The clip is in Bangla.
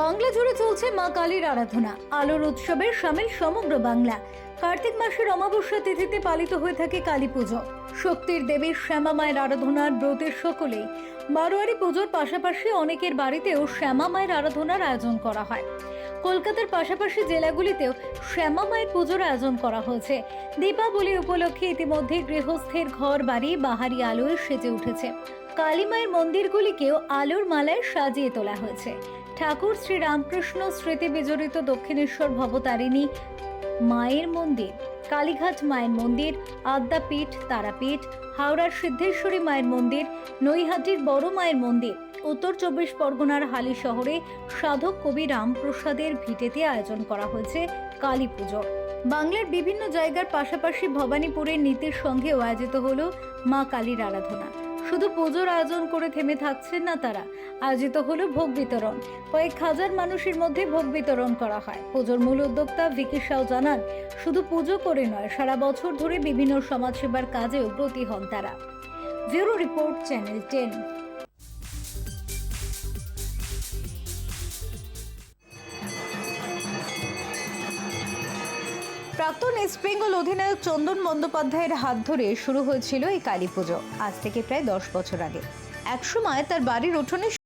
বাংলা জুড়ে চলছে মা কালীর আরাধনা। আলোর উৎসবের সামিল সমগ্র বাংলা। কার্তিক মাসের অমাবস্যা তিথিতে পালিত হয়ে থাকে কালী পুজো। শক্তির দেবীর শ্যামা মায়ের আরাধনার ব্রতের সকলেই বারোয়ারি পুজোর পাশাপাশি অনেকের বাড়িতেও শ্যামা মায়ের আরাধনার আয়োজন করা হয়। কলকাতার পাশাপাশি জেলাগুলিতেও শ্যামা মায়ের পুজোর আয়োজন করা হয়েছে। দীপাবলি উপলক্ষে ইতিমধ্যে গৃহস্থের ঘর, বাড়ি, বাহারি আলোয় সেজে উঠেছে। কালী মায়ের মন্দিরগুলিকেও আলোর মালায় সাজিয়ে তোলা হয়েছে। ঠাকুর শ্রী রামকৃষ্ণ স্মৃতি বিজড়িত দক্ষিণেশ্বর ভবতারিণী মায়ের মন্দির, কালীঘাট মায়ের মন্দির, আদ্যাপীঠ, তারাপীঠ, হাওড়ার সিদ্ধেশ্বরী মায়ের মন্দির, নৈহাটির বড় মায়ের মন্দির, উত্তর চব্বিশ পরগনার হালি শহরে সাধক কবি রামপ্রসাদের ভিটেতে আয়োজন করা হয়েছে কালী পুজো। বাংলার বিভিন্ন জায়গার পাশাপাশি ভবানীপুরের নীতির সঙ্গেও আয়োজিত হলো মা কালীর আরাধনা। শুধু পুজোর আয়োজন করে থেমে থাকছেন না তারা। আয়োজিত হলো ভোগ বিতরণ। কয়েক হাজার মানুষের মধ্যে ভোগ বিতরণ করা হয়। পুজোর মূল উদ্যোক্তা ভিকি সাউ জানান, শুধু পুজো করে নয়, সারা বছর ধরে বিভিন্ন সমাজসেবার কাজেও ব্রতী হন তারা। Bureau report, channel ten. প্রাক্তন ইস্ট বেঙ্গল অধিনায়ক চন্দন বন্দ্যোপাধ্যায়ের হাত ধরে শুরু হয়েছিল এই কালী পুজো। আজ থেকে প্রায় দশ বছর আগে। একসময় তার বাড়ির উঠোনে